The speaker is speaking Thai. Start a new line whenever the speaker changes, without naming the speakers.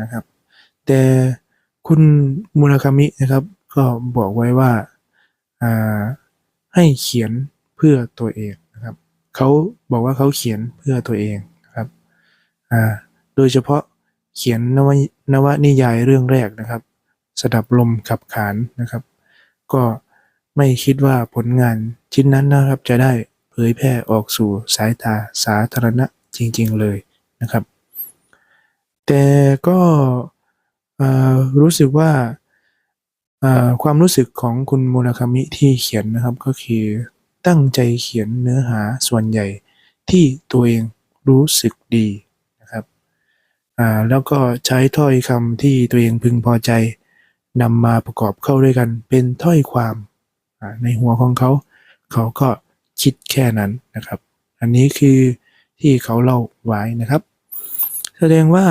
นะครับ แต่คุณมุราคามินะครับ ก็บอกไว้ว่าอ่าให้เขียนเพื่อตัวเองนะครับเขาบอกว่าเขาเขียนเพื่อตัวเองนะครับอ่าโดยเฉพาะเขียนนวนวนิยายเรื่องแรกนะครับสดับลมขับขานนะครับ ก็ไม่คิดว่าผลงานชิ้นนั้นนะครับจะได้เผยแพร่ออกสู่สายตาสาธารณะจริง ๆ เลยนะครับ แต่ก็รู้สึกว่าความรู้สึกของคุณมูราคามิที่เขียนนะครับก็คือตั้งใจเขียนเนื้อหาส่วนใหญ่ที่ตัวเองรู้สึกดีนะครับแล้วก็ใช้ถ้อยคำที่ตัวเองพึงพอใจนำมาประกอบเข้าด้วยกันเป็นถ้อยความในหัวของเขา เขาก็คิดแค่นั้นนะครับ อันนี้คือที่เขาเล่าไว้นะครับ แสดงว่า